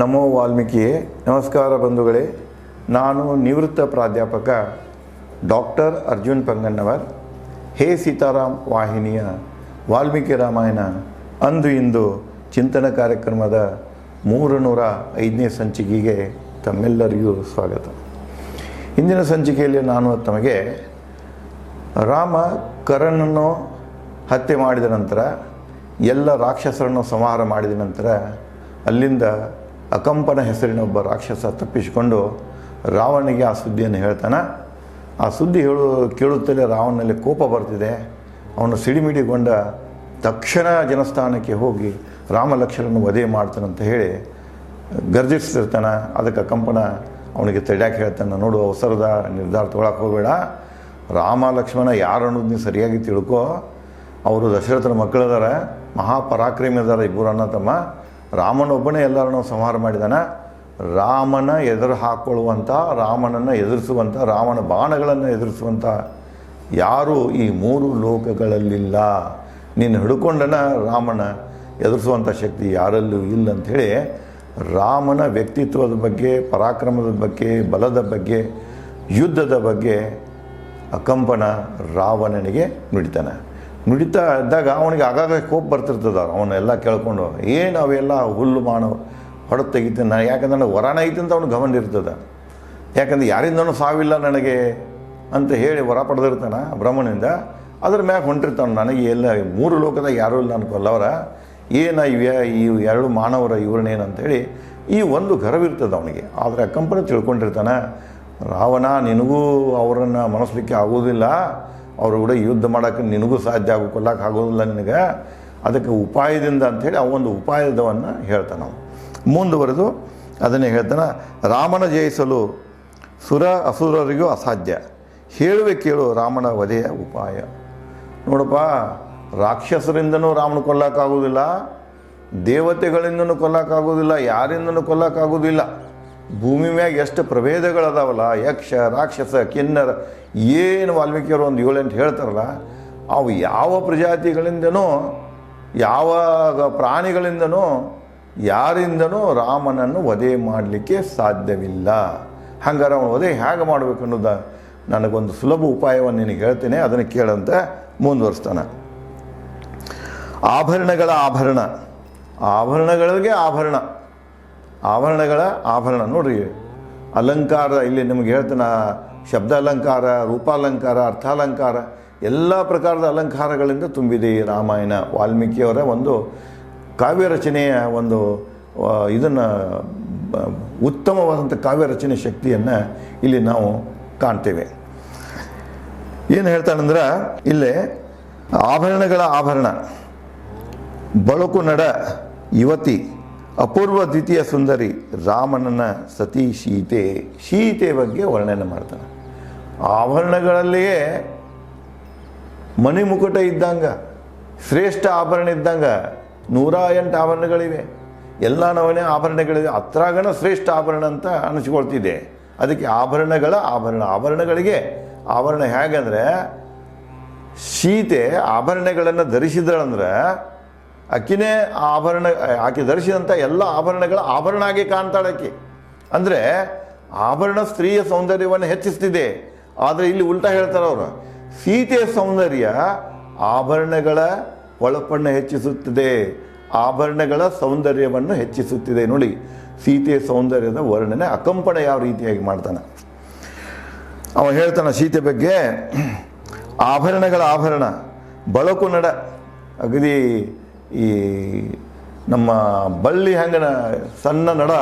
ನಮೋ ವಾಲ್ಮೀಕಿಯೇ, ನಮಸ್ಕಾರ ಬಂಧುಗಳೇ. ನಾನು ನಿವೃತ್ತ ಪ್ರಾಧ್ಯಾಪಕ ಡಾಕ್ಟರ್ ಅರ್ಜುನ್ ಪಂಗನ್ನವರ್ ಹೇ ಸೀತಾರಾಮ್ ವಾಹಿನಿಯ ವಾಲ್ಮೀಕಿ ರಾಮಾಯಣ ಅಂದು ಇಂದು ಚಿಂತನ ಕಾರ್ಯಕ್ರಮದ ಮೂರು ನೂರ ಐದನೇ ಸಂಚಿಕೆಗೆ ತಮ್ಮೆಲ್ಲರಿಗೂ ಸ್ವಾಗತ. ಇಂದಿನ ಸಂಚಿಕೆಯಲ್ಲಿ ನಾನು ತಮಗೆ ರಾಮ ಕರನನ್ನು ಹತ್ಯೆ ಮಾಡಿದ ನಂತರ, ಎಲ್ಲ ರಾಕ್ಷಸರನ್ನು ಸಂಹಾರ ಮಾಡಿದ ನಂತರ, ಅಲ್ಲಿಂದ ಅಕಂಪನ ಹೆಸರಿನ ಒಬ್ಬ ರಾಕ್ಷಸ ತಪ್ಪಿಸಿಕೊಂಡು ರಾವಣನಿಗೆ ಆ ಸುದ್ದಿಯನ್ನು ಹೇಳ್ತಾನೆ. ಆ ಸುದ್ದಿ ಹೇಳು, ಕೇಳುತ್ತಲೇ ರಾವಣನಲ್ಲಿ ಕೋಪ ಬರ್ತಿದೆ. ಅವನು ಸಿಡಿಮಿಡಿಗೊಂಡ ತಕ್ಷಣ ಜನಸ್ಥಾನಕ್ಕೆ ಹೋಗಿ ರಾಮ ಲಕ್ಷ್ಮಣನ ವಧೆ ಮಾಡ್ತಾನಂತ ಹೇಳಿ ಗರ್ಜಿಸ್ತಿರ್ತಾನೆ. ಅದಕ್ಕೆ ಕಂಪನ ಅವನಿಗೆ ತಡ್ಯಾಕೆ ಹೇಳ್ತಾನೆ, ನೋಡು ಅವಸರದ ನಿರ್ಧಾರ ತೊಗೊಳಕ್ಕೆ ಹೋಗಬೇಡ. ರಾಮ ಲಕ್ಷ್ಮಣ ಯಾರು ಅನ್ನೋದು ನೀವು ಸರಿಯಾಗಿ ತಿಳ್ಕೊ. ಅವರು ದಶರಥನ ಮಕ್ಕಳದಾರ ಮಹಾಪರಾಕ್ರಮಿ ಅದಾರ ಇಬ್ಬರು ಅಣ್ಣ ತಮ್ಮ ರಾಮನೊಬ್ಬನೇ ಎಲ್ಲರನ್ನೂ ಸಂಹಾರ ಮಾಡಿದಾನೆ. ರಾಮನ ಎದುರು ಹಾಕ್ಕೊಳ್ಳುವಂಥ ರಾಮನನ್ನು ಎದುರಿಸುವಂಥ ರಾಮನ ಬಾಣಗಳನ್ನು ಎದುರಿಸುವಂಥ ಯಾರೂ ಈ ಮೂರು ಲೋಕಗಳಲ್ಲಿಲ್ಲ. ನೀನು ಹಿಡ್ಕೊಂಡನ ರಾಮನ ಎದುರಿಸುವಂಥ ಶಕ್ತಿ ಯಾರಲ್ಲೂ ಇಲ್ಲ ಅಂಥೇಳಿ ರಾಮನ ವ್ಯಕ್ತಿತ್ವದ ಬಗ್ಗೆ, ಪರಾಕ್ರಮದ ಬಗ್ಗೆ, ಬಲದ ಬಗ್ಗೆ, ಯುದ್ಧದ ಬಗ್ಗೆ ಅಕಂಪನ ರಾವಣನಿಗೆ ನುಡಿತಾನೆ. ನುಡಿತಾ ಇದ್ದಾಗ ಅವನಿಗೆ ಆಗಾಗ ಕೋಪ ಬರ್ತಿರ್ತದ, ಅವನ್ನೆಲ್ಲ ಕೇಳ್ಕೊಂಡು. ಏನು ಅವೆಲ್ಲ ಹುಲ್ಲು ಮಾನವ ಹೊಡೆದು ತೆಗಿತೀನಿ ನಾನು ಯಾಕಂದ್ರೆ ನನಗೆ ವರಾನ ಐತಿ ಅಂತ ಅವ್ನು ಗಮನ ಇರ್ತದೆ. ಯಾಕಂದ್ರೆ ಯಾರಿಂದನೂ ಸಾವಿಲ್ಲ ನನಗೆ ಅಂತ ಹೇಳಿ ವರ ಪಡೆದಿರ್ತಾನೆ ಬ್ರಹ್ಮನಿಂದ. ಅದ್ರ ಮ್ಯಾಗ ಹೊಂಟಿರ್ತಾನೆ ನನಗೆ ಎಲ್ಲ ಮೂರು ಲೋಕದಾಗ ಯಾರೂ ಇಲ್ಲ ಅನ್ಕೊಲ್ಲವರ ಏನ ಇವ್ಯಾ ಇವು ಎರಡು ಮಾನವರ ಇವ್ರನ್ನೇನಂತೇಳಿ ಈ ಒಂದು ಗರ್ವಿರ್ತದೆ ಅವನಿಗೆ. ಆದರೆ ಕಂಪನಿ ತಿಳ್ಕೊಂಡಿರ್ತಾನೆ, ರಾವಣ, ನಿನಗೂ ಅವರನ್ನು ಮನಸ್ಲಿಕ್ಕೆ ಆಗೋದಿಲ್ಲ. ಅವ್ರ ಕೂಡ ಯುದ್ಧ ಮಾಡೋಕ್ಕೆ ನಿನಗೂ ಸಾಧ್ಯ ಆಗು ಕೊಲ್ಲಕ್ಕೆ ಆಗೋದಿಲ್ಲ ನಿನಗೆ. ಅದಕ್ಕೆ ಉಪಾಯದಿಂದ ಅಂಥೇಳಿ ಅವೊಂದು ಉಪಾಯದವನ್ನು ಹೇಳ್ತಾನೆ ಅವನು. ಮುಂದುವರೆದು ಅದನ್ನೇ ಹೇಳ್ತಾನೆ, ರಾಮನ ಜಯಿಸಲು ಸುರ ಅಸುರರಿಗೂ ಅಸಾಧ್ಯ. ಹೇಳುವೆ ಕೇಳು ರಾಮನ ವಧೆಯ ಉಪಾಯ. ನೋಡಪ್ಪ, ರಾಕ್ಷಸರಿಂದನೂ ರಾಮನ ಕೊಲ್ಲಕ್ಕಾಗೋದಿಲ್ಲ ದೇವತೆಗಳಿಂದನೂ ಕೊಲ್ಲಕ್ಕಾಗೋದಿಲ್ಲ ಯಾರಿಂದನೂ ಕೊಲ್ಲಕ್ಕಾಗೋದಿಲ್ಲ ಭೂಮಿ ಮ್ಯಾಗ ಎಷ್ಟು ಪ್ರಭೇದಗಳದಾವಲ್ಲ, ಯಕ್ಷ, ರಾಕ್ಷಸ, ಕಿನ್ನರ, ಏನು ವಾಲ್ಮೀಕಿಯವರು ಒಂದು ಏಳೆಂಟು ಹೇಳ್ತಾರಲ್ಲ, ಅವು ಯಾವ ಪ್ರಜಾತಿಗಳಿಂದನೂ ಯಾವ ಪ್ರಾಣಿಗಳಿಂದನೂ, ಯಾರಿಂದನೂ ರಾಮನನ್ನು ವಧೆ ಮಾಡಲಿಕ್ಕೆ ಸಾಧ್ಯವಿಲ್ಲ. ಹಂಗಾರೆ ಅವನು ವಧೆ ಹೇಗೆ ಮಾಡಬೇಕು ಅನ್ನೋದ ನನಗೊಂದು ಸುಲಭ ಉಪಾಯವನ್ನು ನಿನಗೆ ಹೇಳ್ತೇನೆ, ಅದನ್ನು ಕೇಳಂತ ಮುಂದುವರಿಸ್ತಾನೆ. ಆಭರಣಗಳ ಆಭರಣ. ಆಭರಣಗಳಿಗೆ ಆಭರಣ. ಆಭರಣಗಳ ಆಭರಣ. ನೋಡ್ರಿ, ಅಲಂಕಾರ, ಇಲ್ಲಿ ನಿಮ್ಗೆ ಹೇಳ್ತಾನೆ ಶಬ್ದ ಅಲಂಕಾರ ರೂಪಾಲಂಕಾರ, ಅರ್ಥಾಲಂಕಾರ, ಎಲ್ಲ ಪ್ರಕಾರದ ಅಲಂಕಾರಗಳಿಂದ ತುಂಬಿದೆ ಈ ರಾಮಾಯಣ. ವಾಲ್ಮೀಕಿಯವರ ಒಂದು ಕಾವ್ಯ ರಚನೆಯ ಒಂದು ಇದನ್ನು ಉತ್ತಮವಾದಂಥ ಕಾವ್ಯ ರಚನೆ ಶಕ್ತಿಯನ್ನು ಇಲ್ಲಿ ನಾವು ಕಾಣ್ತೇವೆ. ಏನು ಹೇಳ್ತಾನಂದ್ರೆ, ಇಲ್ಲೇ ಆಭರಣಗಳ ಆಭರಣ, ಬಳಕು ನಡ, ಯುವತಿ ಅಪೂರ್ವ ದ್ವಿತೀಯ ಸುಂದರಿ ರಾಮನನ ಸತಿ ಸೀತೆ ಸೀತೆ ಬಗ್ಗೆ ವರ್ಣನೆ ಮಾಡ್ತಾನೆ. ಆಭರಣಗಳಲ್ಲಿಯೇ ಮಣಿಮುಕುಟ ಇದ್ದಂಗ, ಶ್ರೇಷ್ಠ ಆಭರಣ ಇದ್ದಂಗ ನೂರ ಎಂಟು ಆಭರಣಗಳಿವೆ. ಎಲ್ಲ ನವನೇ ಆಭರಣಗಳಿವೆ. ಹತ್ರಾಗಣ ಶ್ರೇಷ್ಠ ಆಭರಣ ಅಂತ ಅನಿಸ್ಕೊಳ್ತಿದೆ. ಅದಕ್ಕೆ ಆಭರಣಗಳ ಆಭರಣ. ಆಭರಣಗಳಿಗೆ ಆಭರಣ ಹೇಗಂದ್ರೆ ಸೀತೆ ಆಭರಣಗಳನ್ನು ಧರಿಸಿದಳಂದ್ರೆ ಆಕಿನೇ ಆಭರಣ, ಆಕೆ ಧರಿಸಿದಂಥ ಎಲ್ಲ ಆಭರಣಗಳ ಆಭರಣ ಆಗಿ ಕಾಣ್ತಾಳೆ ಆಕೆ. ಅಂದರೆ ಆಭರಣ ಸ್ತ್ರೀಯ ಸೌಂದರ್ಯವನ್ನು ಹೆಚ್ಚಿಸ್ತಿದೆ. ಆದರೆ ಇಲ್ಲಿ ಉಲ್ಟಾ ಹೇಳ್ತಾರೆ ಅವರು, ಸೀತೆಯ ಸೌಂದರ್ಯ ಆಭರಣಗಳ ಹೊಳಪನ್ನು ಹೆಚ್ಚಿಸುತ್ತಿದೆ. ಆಭರಣಗಳ ಸೌಂದರ್ಯವನ್ನು ಹೆಚ್ಚಿಸುತ್ತಿದೆ. ನೋಡಿ, ಸೀತೆಯ ಸೌಂದರ್ಯದ ವರ್ಣನೆ ಅಕಂಪಣೆ ಯಾವ ರೀತಿಯಾಗಿ ಮಾಡ್ತಾನೆ. ಅವ ಹೇಳ್ತಾನೆ ಸೀತೆ ಬಗ್ಗೆ, ಆಭರಣಗಳ ಆಭರಣ, ಬಳಕು ನಡ, ಅಗದಿ ಈ ನಮ್ಮ ಬಳ್ಳಿ ಹೆಂಗನ ಸಣ್ಣ ನಡ,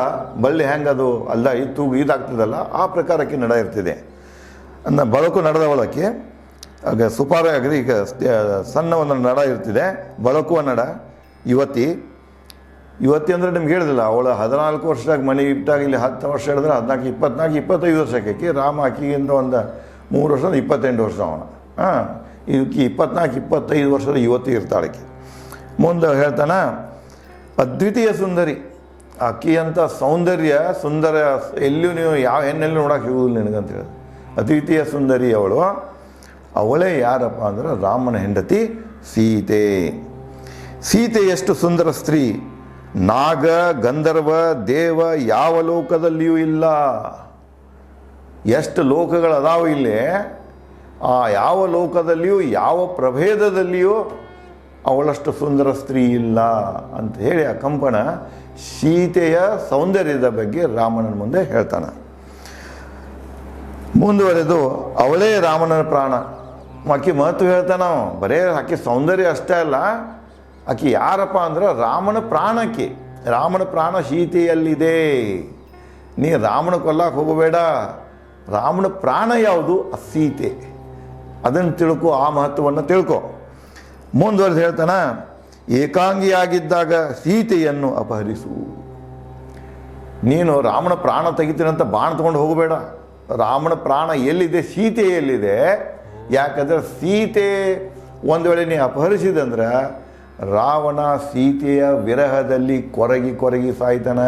ಬಳ್ಳಿ ಹೆಂಗದು ಅಲ್ಲ ಇತ್ತು ಇದಾಗ್ತದಲ್ಲ, ಆ ಪ್ರಕಾರಕ್ಕೆ ನಡ ಇರ್ತಿದೆ. ಅನ್ನ ಬಳಕು ನಡೆದ ಒಳಕ್ಕೆ, ಆಗ ಸುಪಾರ ಆಗಲಿ ಈಗ ಸಣ್ಣ ಒಂದು ನಡ ಇರ್ತಿದೆ, ಬಳಕುವ ನಡ, ಯುವತಿ. ಯುವತಿ ಅಂದರೆ ನಿಮ್ಗೆ ಹೇಳಿದಿಲ್ಲ ಅವಳು ಹದಿನಾಲ್ಕು ವರ್ಷದಾಗ ಮನೆ ಇಟ್ಟಾಗ ಇಲ್ಲಿ ಹತ್ತು ವರ್ಷ ಹೇಳಿದ್ರೆ ಹದಿನಾಲ್ಕು, ಇಪ್ಪತ್ನಾಲ್ಕು, ಇಪ್ಪತ್ತೈದು ವರ್ಷಕ್ಕೆ ರಾಮ ಆಕಿಗಿಂತ ಒಂದು ಮೂರು ವರ್ಷದ ಇಪ್ಪತ್ತೆಂಟು ವರ್ಷ ಅವನು. ಹಾಂ ಇವಕ್ಕೆ ಇಪ್ಪತ್ನಾಲ್ಕು, ಇಪ್ಪತ್ತೈದು ವರ್ಷದ ಯುವತಿ ಇರ್ತಾಳೆ ಆಕಿ. ಮುಂದೆ ಹೇಳ್ತಾನ, ಅದ್ವಿತೀಯ ಸುಂದರಿ ಆಕಿಯಂಥ ಸೌಂದರ್ಯ ಸುಂದರ, ಎಲ್ಲಿಯೂ ನೀವು ಯಾವ ಹೆಣ್ಣಲ್ಲಿ ನೋಡೋಕೆ ಸಿಗುವುದಿಲ್ಲ ನಿನಗಂತ ಹೇಳಿ ಅದ್ವಿತೀಯ ಸುಂದರಿ ಅವಳು, ಅವಳೇ ಯಾರಪ್ಪ ಅಂದ್ರೆ ರಾಮನ ಹೆಂಡತಿ ಸೀತೆ. ಸೀತೆ ಎಷ್ಟು ಸುಂದರ ಸ್ತ್ರೀ, ನಾಗ, ಗಂಧರ್ವ, ದೇವ ಯಾವ ಲೋಕದಲ್ಲಿಯೂ ಇಲ್ಲ. ಎಷ್ಟು ಲೋಕಗಳು ಅದಾವ ಇಲ್ಲಿ, ಆ ಯಾವ ಲೋಕದಲ್ಲಿಯೂ ಯಾವ ಪ್ರಭೇದದಲ್ಲಿಯೂ ಅವಳಷ್ಟು ಸುಂದರ ಸ್ತ್ರೀ ಇಲ್ಲ ಅಂತ ಹೇಳಿ ಆ ಕಂಪನ ಸೀತೆಯ ಸೌಂದರ್ಯದ ಬಗ್ಗೆ ರಾಮನ ಮುಂದೆ ಹೇಳ್ತಾನೆ. ಮುಂದುವರೆದು ಅವಳೇ ರಾಮನ ಪ್ರಾಣ. ಆಕೆ ಮಹತ್ವ ಹೇಳ್ತಾನೆ. ಬರೇ ಆಕೆ ಸೌಂದರ್ಯ ಅಷ್ಟೇ ಅಲ್ಲ, ಆಕೆ ಯಾರಪ್ಪ ಅಂದ್ರೆ ರಾಮನ ಪ್ರಾಣಕ್ಕೆ. ರಾಮನ ಪ್ರಾಣ ಸೀತೆಯಲ್ಲಿದೆ. ನೀ ರಾಮನ ಕೊಲ್ಲಕ್ಕೆ ಹೋಗಬೇಡ. ರಾಮನ ಪ್ರಾಣ ಯಾವುದು? ಆ ಸೀತೆ. ಅದನ್ನು ತಿಳ್ಕೊ, ಆ ಮಹತ್ವವನ್ನು ತಿಳ್ಕೊ. ಮುಂದುವರೆದು ಹೇಳ್ತಾನ, ಏಕಾಂಗಿಯಾಗಿದ್ದಾಗ ಸೀತೆಯನ್ನು ಅಪಹರಿಸು. ನೀನು ರಾಮನ ಪ್ರಾಣ ತೆಗಿತೀನಂತ ಬಾಣ ತಗೊಂಡು ಹೋಗಬೇಡ. ರಾಮನ ಪ್ರಾಣ ಎಲ್ಲಿದೆ? ಸೀತೆ ಎಲ್ಲಿದೆ ಯಾಕಂದ್ರೆ ಸೀತೆ ಒಂದು ವೇಳೆ ನೀ ಅಪಹರಿಸಿದಂದ್ರೆ ರಾವಣ ಸೀತೆಯ ವಿರಹದಲ್ಲಿ ಕೊರಗಿ ಕೊರಗಿ ಸಾಯ್ತಾನ.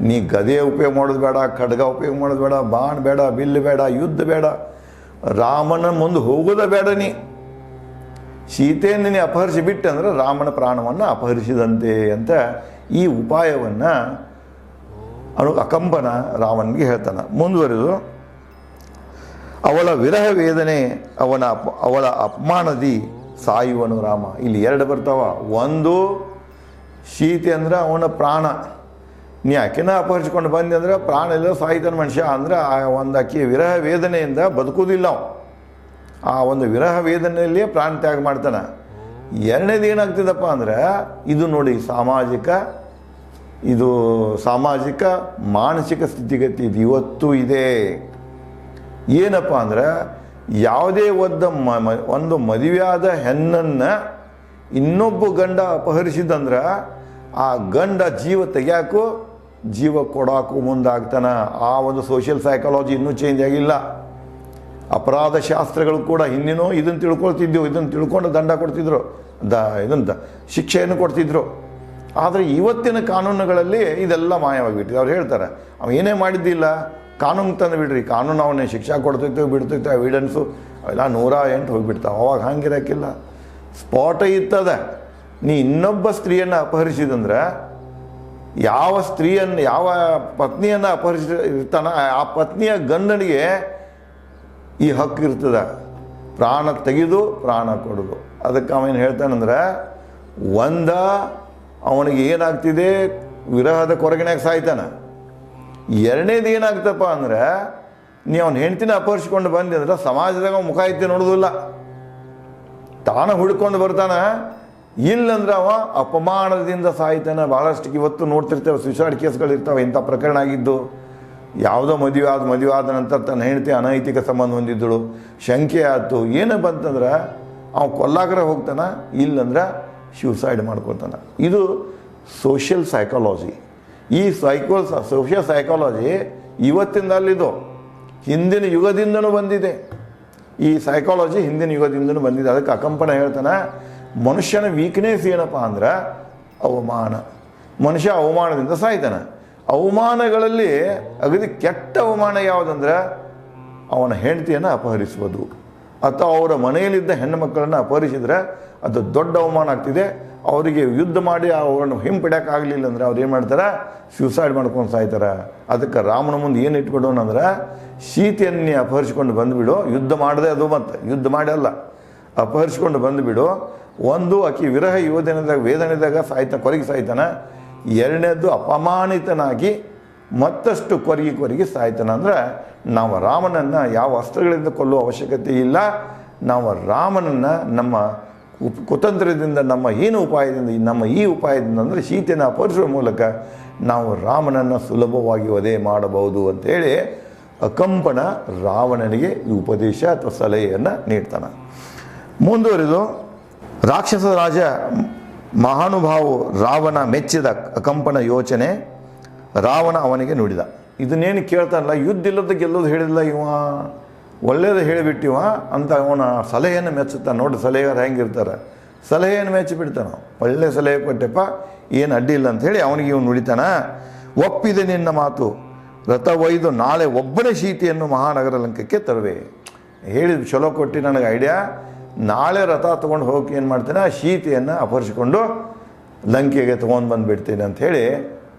ನೀ ಗದೆ ಉಪಯೋಗ ಮಾಡೋದು ಬೇಡ, ಖಡ್ಗ ಉಪಯೋಗ ಮಾಡೋದು ಬೇಡ, ಬಾಣ ಬೇಡ, ಬಿಲ್ಲು ಬೇಡ, ಯುದ್ಧ ಬೇಡ. ರಾಮನ ಮುಂದೆ ಹೋಗೋದ ಬೇಡ ನೀ. ಸೀತೆಯನ್ನು ಅಪಹರಿಸಿ ಬಿಟ್ಟಂದ್ರೆ ರಾಮನ ಪ್ರಾಣವನ್ನು ಅಪಹರಿಸಿದಂತೆ ಅಂತ ಈ ಉಪಾಯವನ್ನು ಅನು ಅಕಂಬನ ರಾಮನಿಗೆ ಹೇಳ್ತಾನೆ. ಮುಂದುವರೆದು, ಅವಳ ವಿರಹ ವೇದನೆ, ಅವನ ಅಪ, ಅವಳ ಅಪಮಾನದಿ ಸಾಯುವನು ರಾಮ. ಇಲ್ಲಿ ಎರಡು ಬರ್ತಾವ. ಒಂದು ಸೀತೆ ಅಂದ್ರೆ ಅವನ ಪ್ರಾಣ. ನೀ ಆಕೆನ ಅಪಹರಿಸ್ಕೊಂಡು ಬಂದೆ ಅಂದ್ರೆ ಪ್ರಾಣ ಇಲ್ಲ ಸಾಯಿತನ ಮನುಷ್ಯ. ಅಂದ್ರೆ ಆ ಒಂದು ಆಕೆ ವಿರಹ ವೇದನೆಯಿಂದ ಬದುಕುವುದಿಲ್ಲ ಅವ ಆ ಒಂದು ವಿರಹ ವೇದನೆಯಲ್ಲಿಯೇ ಪ್ರಾಣ ತ್ಯಾಗ ಮಾಡ್ತಾನೆ. ಎರಡನೇದು ಏನಾಗ್ತದಪ್ಪ ಅಂದ್ರೆ, ಇದು ನೋಡಿ ಸಾಮಾಜಿಕ, ಇದು ಸಾಮಾಜಿಕ, ಮಾನಸಿಕ ಸ್ಥಿತಿಗತಿ ಇದು ಇವತ್ತು ಇದೆ. ಏನಪ್ಪ ಅಂದ್ರೆ, ಯಾವುದೇ ಒದ್ದ ಮ ಒಂದು ಮದುವೆಯಾದ ಹೆಣ್ಣನ್ನು ಇನ್ನೊಬ್ಬ ಗಂಡ ಅಪಹರಿಸಿದಂದ್ರೆ, ಆ ಗಂಡ ಜೀವ ತೆಗ್ಯಾಕು, ಜೀವ ಕೊಡಾಕು ಮುಂದಾಗ್ತಾನೆ. ಆ ಒಂದು ಸೋಷಿಯಲ್ ಸೈಕಾಲಜಿ ಇನ್ನೂ ಚೇಂಜ್ ಆಗಿಲ್ಲ. ಅಪರಾಧ ಶಾಸ್ತ್ರಗಳು ಕೂಡ ಹಿಂದಿನೋ ಇದನ್ನು ತಿಳ್ಕೊಳ್ತಿದ್ದೆವು ಇದನ್ನು ತಿಳ್ಕೊಂಡು ದಂಡ ಕೊಡ್ತಿದ್ರು, ದ ಇದಂತ ಶಿಕ್ಷೆಯನ್ನು ಕೊಡ್ತಿದ್ರು. ಆದರೆ ಇವತ್ತಿನ ಕಾನೂನುಗಳಲ್ಲಿ ಇದೆಲ್ಲ ಮಾಯವಾಗಿಬಿಟ್ಟಿದೆ. ಅವ್ರು ಹೇಳ್ತಾರೆ, ಅವ ಏನೇ ಮಾಡಿದ್ದಿಲ್ಲ, ಕಾನೂನು ತಂದು ಬಿಡ್ರಿ. ಕಾನೂನು ಅವನೇ ಶಿಕ್ಷೆ ಕೊಡ್ತೈತೆ ಬಿಡ್ತೈತೆ ಎವಿಡೆನ್ಸು ಅವೆಲ್ಲ ನೂರ ಎಂಟು ಹೋಗಿಬಿಡ್ತಾವೆ. ಅವಾಗ ಹಂಗಿರಕ್ಕಿಲ್ಲ. ಸ್ಪಾಟ ಇತ್ತದ ನೀ ಇನ್ನೊಬ್ಬ ಸ್ತ್ರೀಯನ್ನು ಅಪಹರಿಸಿದಂದ್ರೆ, ಯಾವ ಸ್ತ್ರೀಯನ್ನು, ಯಾವ ಪತ್ನಿಯನ್ನು ಅಪಹರಿಸಿ ಇರ್ತಾನ ಆ ಪತ್ನಿಯ ಗಂಡನಿಗೆ ಈ ಹಕ್ಕು ಇರ್ತದ. ಪ್ರಾಣ ತೆಗೆದು ಪ್ರಾಣ ಕೊಡೋದು. ಅದಕ್ಕೆ ಅವನೇನು ಹೇಳ್ತಾನಂದ್ರೆ ಒಂದ ಅವನಿಗೆ ಏನಾಗ್ತಿದೆ? ವಿರಹದ ಕೊರಗಿನಾಗ ಸಾಯ್ತಾನೆ. ಎರಡನೇದು ಏನಾಗ್ತಪ್ಪ ಅಂದ್ರೆ, ನೀ ಅವನ ಹೆಂಡ್ತಿನ ಅಪಹರಿಸ್ಕೊಂಡು ಬಂದೆ ಅಂದ್ರೆ ಸಮಾಜದಾಗ ಮುಖ ಐತೆ ನೋಡೋದಿಲ್ಲ. ತಾನ ಹುಡ್ಕೊಂಡು ಬರ್ತಾನೆ. ಇಲ್ಲಂದ್ರೆ ಅವ ಅಪಮಾನದಿಂದ ಸಾಯ್ತಾನೆ. ಭಾಳಷ್ಟು ಇವತ್ತು ನೋಡ್ತಿರ್ತೇವೆ, ಸುಸೈಡ್ ಕೇಸ್ಗಳು ಇರ್ತಾವೆ ಇಂಥ ಪ್ರಕರಣ ಆಗಿದ್ದು. ಯಾವುದೋ ಮದುವೆ ಆದ ಮದುವೆ ಆದ ನಂತರ ತನ್ನ ಹೆಂಡತಿ ಅನೈತಿಕ ಸಂಬಂಧ ಹೊಂದಿದ್ದಳು. ಶಂಕೆ ಆಯಿತು. ಏನು ಬಂತಂದ್ರೆ, ಅವ ಕೊಲ್ಲಾಕರ ಹೋಗ್ತಾನೆ, ಇಲ್ಲಂದ್ರೆ ಸೂಸೈಡ್ ಮಾಡ್ಕೊತಾನೆ ಇದು ಸೋಷಿಯಲ್ ಸೈಕಾಲಜಿ ಈ ಸೈಕೋ ಸೋಷಿಯಲ್ ಸೈಕಾಲಜಿ ಇವತ್ತಿಂದಲ್ಲಿದು, ಹಿಂದಿನ ಯುಗದಿಂದನೂ ಬಂದಿದೆ. ಈ ಸೈಕಾಲಜಿ ಹಿಂದಿನ ಯುಗದಿಂದನೂ ಬಂದಿದೆ. ಅದಕ್ಕೆ ಅಕಂಪನ ಹೇಳ್ತಾನೆ, ಮನುಷ್ಯನ ವೀಕ್ನೆಸ್ ಏನಪ್ಪ ಅಂದ್ರೆ ಅವಮಾನ. ಮನುಷ್ಯ ಅವಮಾನದಿಂದ ಸಾಯ್ತಾನೆ. ಅವಮಾನಗಳಲ್ಲಿ ಅಗದಿ ಕೆಟ್ಟ ಅವಮಾನ ಯಾವುದಂದ್ರೆ ಅವನ ಹೆಂಡತಿಯನ್ನು ಅಪಹರಿಸುವುದು. ಅಥವಾ ಅವರ ಮನೆಯಲ್ಲಿದ್ದ ಹೆಣ್ಣು ಮಕ್ಕಳನ್ನು ಅಪಹರಿಸಿದ್ರೆ ಅದು ದೊಡ್ಡ ಅವಮಾನ ಆಗ್ತಿದೆ. ಅವರಿಗೆ ಯುದ್ಧ ಮಾಡಿ ಅವರನ್ನು ಹಿಂಪಡ್ಯೋಕ್ಕಾಗಲಿಲ್ಲ ಅಂದ್ರೆ ಅವ್ರು ಏನು ಮಾಡ್ತಾರೆ? ಸ್ಯೂಸೈಡ್ ಮಾಡ್ಕೊಂಡು ಸಾಯ್ತಾರೆ. ಅದಕ್ಕೆ ರಾಮನ ಮುಂದೆ ಏನು ಇಟ್ಬಿಡೋಣ ಅಂದ್ರೆ ಸೀತೆಯನ್ನೇ ಅಪಹರಿಸಿಕೊಂಡು ಬಂದುಬಿಡು. ಯುದ್ಧ ಮಾಡದೆ ಅದು ಮತ್ತೆ. ಯುದ್ಧ ಮಾಡಲ್ಲ ಅಪಹರಿಸ್ಕೊಂಡು ಬಂದುಬಿಡು. ಒಂದು ಆಕಿ ವಿರಹ ಯೋಧನೆದಾಗ ವೇದನೆದಾಗ ಸಾಯ್ತಾನೆ ಕೊರಗಿ ಸಾಯ್ತಾನ. ಎರಡನೇದು ಅಪಮಾನಿತನಾಗಿ ಮತ್ತಷ್ಟು ಕೊರಗಿ ಕೊರಗಿ ಸಾಯ್ತಾನ. ಅಂದ್ರೆ ನಾವು ರಾಮನನ್ನು ಯಾವ ಅಸ್ತ್ರಗಳಿಂದ ಕೊಲ್ಲುವ ಅವಶ್ಯಕತೆ ಇಲ್ಲ. ನಾವು ರಾಮನನ್ನು ನಮ್ಮ ಉಪ್ ಕುತಂತ್ರದಿಂದ, ನಮ್ಮ ಏನು ಉಪಾಯದಿಂದ, ನಮ್ಮ ಈ ಉಪಾಯದಿಂದ ಅಂದರೆ ಸೀತೆಯನ್ನು ಅಪಹರಿಸುವ ಮೂಲಕ ನಾವು ರಾಮನನ್ನು ಸುಲಭವಾಗಿ ವಧೆ ಮಾಡಬಹುದು ಅಂತೇಳಿ ಅಕಂಪನ ರಾವಣನಿಗೆ ಈ ಉಪದೇಶ ಅಥವಾ ಸಲಹೆಯನ್ನು ನೀಡ್ತಾನೆ. ಮುಂದುವರಿದು ರಾಕ್ಷಸ ರಾಜ ಮಹಾನುಭಾವು ರಾವಣ ಮೆಚ್ಚಿದ ಅಕಂಪನ ಯೋಚನೆ ರಾವಣ ಅವನಿಗೆ ನುಡಿದ. ಇದನ್ನೇನು ಕೇಳ್ತಾನಲ್ಲ, ಯುದ್ಧ ಇಲ್ಲದ ಗೆಲ್ಲೋದು ಹೇಳಿಲ್ಲ ಇವ. ಒಳ್ಳೇದು ಹೇಳಿಬಿಟ್ಟಿವ ಅಂತ ಅವನ ಸಲಹೆಯನ್ನು ಮೆಚ್ಚುತ್ತಾನೆ. ನೋಡಿ, ಸಲಹೆಗಾರ ಹೆಂಗಿರ್ತಾರೆ. ಸಲಹೆಯನ್ನು ಮೆಚ್ಚಿ ಬಿಡ್ತಾನೆ ಒಳ್ಳೆ ಸಲಹೆ ಕೊಟ್ಟೆಪ್ಪ, ಏನು ಅಡ್ಡಿ ಇಲ್ಲ ಅಂತ ಹೇಳಿ ಅವನಿಗೆ ಇವನು ನುಡಿತಾನ. ಒಪ್ಪಿದೆ ನಿನ್ನ ಮಾತು. ರಥ ಒಯ್ದು ನಾಳೆ ಒಬ್ಬನೇ ಶೀತಿಯನ್ನು ಮಹಾನಗರ ಲಂಕಕ್ಕೆ ತರುವೆ. ಹೇಳಿದ ಚಲೋ ಕೊಟ್ಟು ನನಗೆ ಐಡಿಯಾ. ನಾಳೆ ರಥ ತೊಗೊಂಡು ಹೋಗಿ ಏನು ಮಾಡ್ತೇನೆ? ಆ ಸೀತೆಯನ್ನು ಅಪಹರಿಸಿಕೊಂಡು ಲಂಕೆಗೆ ತೊಗೊಂಡು ಅಂತ ಅಂಥೇಳಿ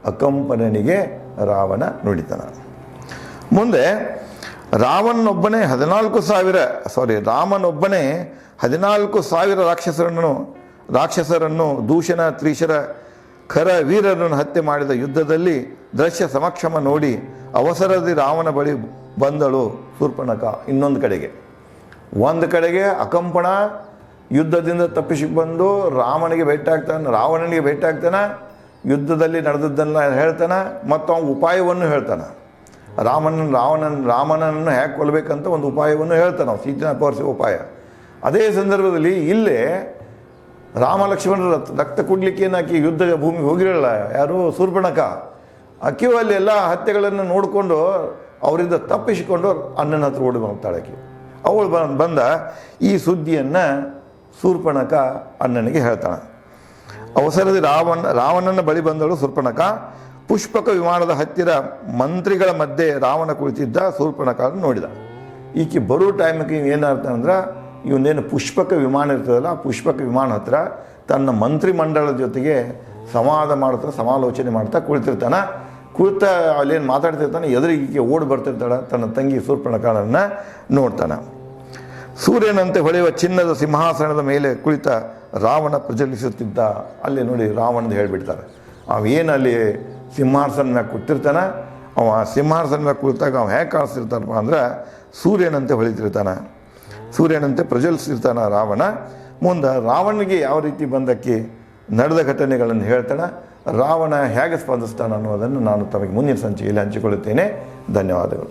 ಅಕಂಪನನಿಗೆ ರಾವಣ ನುಡಿತಾನ. ಮುಂದೆ ರಾವಣನೊಬ್ಬನೇ ಹದಿನಾಲ್ಕು ಸಾವಿರ ಸಾರಿ ರಾಮನೊಬ್ಬನೇ ಹದಿನಾಲ್ಕು ಸಾವಿರ ರಾಕ್ಷಸರನ್ನು ರಾಕ್ಷಸರನ್ನು, ದೂಷಣ, ತ್ರೀಶರ, ಖರ ವೀರರನ್ನು ಹತ್ಯೆ ಮಾಡಿದ ಯುದ್ಧದಲ್ಲಿ ದೃಶ್ಯ ಸಮಕ್ಷಮ ನೋಡಿ ಅವಸರದಿ ರಾವಣ ಬಳಿ ಬಂದಳು ಸೂರ್ಪಣಕ ಇನ್ನೊಂದು ಕಡೆಗೆ. ಒಂದು ಕಡೆಗೆ ಅಕಂಪಣ ಯುದ್ಧದಿಂದ ತಪ್ಪಿಸಿ ಬಂದು ರಾಮನಿಗೆ ಭೇಟಿ ಆಗ್ತಾನೆ ರಾವಣನಿಗೆ ಭೇಟಿ ಆಗ್ತಾನೆ ಯುದ್ಧದಲ್ಲಿ ನಡೆದದ್ದನ್ನು ಹೇಳ್ತಾನೆ ಮತ್ತು ಅವನ ಉಪಾಯವನ್ನು ಹೇಳ್ತಾನೆ. ರಾಮನ ರಾವಣನ ರಾಮನನ್ನು ಹೇಗೆ ಕೊಲ್ಲಬೇಕಂತ ಒಂದು ಉಪಾಯವನ್ನು ಹೇಳ್ತಾನೆ ಸೀತನ ಅಪಹರಿಸುವ ಉಪಾಯ. ಅದೇ ಸಂದರ್ಭದಲ್ಲಿ ಇಲ್ಲೇ ರಾಮ ಲಕ್ಷ್ಮಣರ ರಕ್ತ- ರಕ್ತ ಕುಡ್ಲಿಕ್ಕೆ ಏನಾಕಿ ಯುದ್ಧ ಭೂಮಿಗೆ ಹೋಗಿರಲ್ಲ, ಯಾರು? ಸೂರ್ಪಣಕ. ಅಕ್ಕಿಯು ಅಲ್ಲಿ ಎಲ್ಲ ಹತ್ಯೆಗಳನ್ನು ನೋಡಿಕೊಂಡು ಅವರಿಂದ ತಪ್ಪಿಸಿಕೊಂಡು ಅಣ್ಣನ ಹತ್ರ ಓಡಿ ಹೋಗ್ತಾಳೆ ಆಕೆ. ಅವಳು ಬಂದ ಈ ಸುದ್ದಿಯನ್ನು ಸೂರ್ಪಣಕ ಅಣ್ಣನಿಗೆ ಹೇಳ್ತಾಳೆ. ಅವಸರದಲ್ಲಿ ರಾವಣ, ರಾವಣನ ಬಳಿ ಬಂದಳು ಶೂರ್ಪಣಕ ಪುಷ್ಪಕ ವಿಮಾನದ ಹತ್ತಿರ ಮಂತ್ರಿಗಳ ಮಧ್ಯೆ ರಾವಣ ಕುಳಿತಿದ್ದ ಶೂರ್ಪಣಕ ನೋಡಿದ. ಈಕೆ ಬರೋ ಟೈಮಿಗೆ ಏನಾಗ್ತ ಅಂದ್ರೆ ಇವನೇನು ಪುಷ್ಪಕ ವಿಮಾನ ಇರ್ತದಲ್ಲ, ಆ ಪುಷ್ಪಕ ವಿಮಾನ ಹತ್ರ ತನ್ನ ಮಂತ್ರಿ ಮಂಡಳದ ಜೊತೆಗೆ ಸಂವಾದ ಮಾಡ್ತಾ, ಸಮಾಲೋಚನೆ ಮಾಡ್ತಾ ಕುಳಿತಿರ್ತಾನ. ಕುಳಿತ ಅಲ್ಲೇನು ಮಾತಾಡ್ತಿರ್ತಾನೆ ಎದುರಿಗೆ ಓಡಿ ಬರ್ತಿರ್ತಾಳೆ, ತನ್ನ ತಂಗಿ ಶೂರ್ಪಣಕಳನ್ನು ನೋಡ್ತಾನೆ. ಸೂರ್ಯನಂತೆ ಹೊಳೆಯುವ ಚಿನ್ನದ ಸಿಂಹಾಸನದ ಮೇಲೆ ಕುಳಿತ ರಾವಣ ಪ್ರಜಲಿಸುತ್ತಿದ್ದ ಅಲ್ಲಿ ನೋಡಿ ರಾವಣದ ಹೇಳಿಬಿಡ್ತಾರೆ. ಅವೇನು ಅಲ್ಲಿ ಸಿಂಹಾಸನ ಮ್ಯಾಗ ಕೂತಿರ್ತಾನೆ? ಅವ ಸಿಂಹಾಸನ ಮ್ಯಾಗ ಕುಳಿತಾಗ ಅವ ಹೇಗೆ ಕಾಣಿಸ್ತಿರ್ತಾನಪ್ಪ ಅಂದ್ರೆ ಸೂರ್ಯನಂತೆ ಹೊಳಿತಿರ್ತಾನೆ. ಸೂರ್ಯನಂತೆ ಪ್ರಜ್ವಲಿಸಿರ್ತಾನೆ ರಾವಣ. ಮುಂದೆ ರಾವಣನಿಗೆ ಯಾವ ರೀತಿ ಬಂದಕ್ಕೆ ನಡೆದ ಘಟನೆಗಳನ್ನು ಹೇಳ್ತಾನೆ? ರಾವಣ ಹೇಗೆ ಸ್ಪಂದಿಸ್ತಾನೆ ಅನ್ನೋದನ್ನು ನಾನು ತಮಗೆ ಮುಂದಿನ ಸಂಚಿಕೆಯಲ್ಲಿ ಹಂಚಿಕೊಳ್ಳುತ್ತೇನೆ. ಧನ್ಯವಾದಗಳು.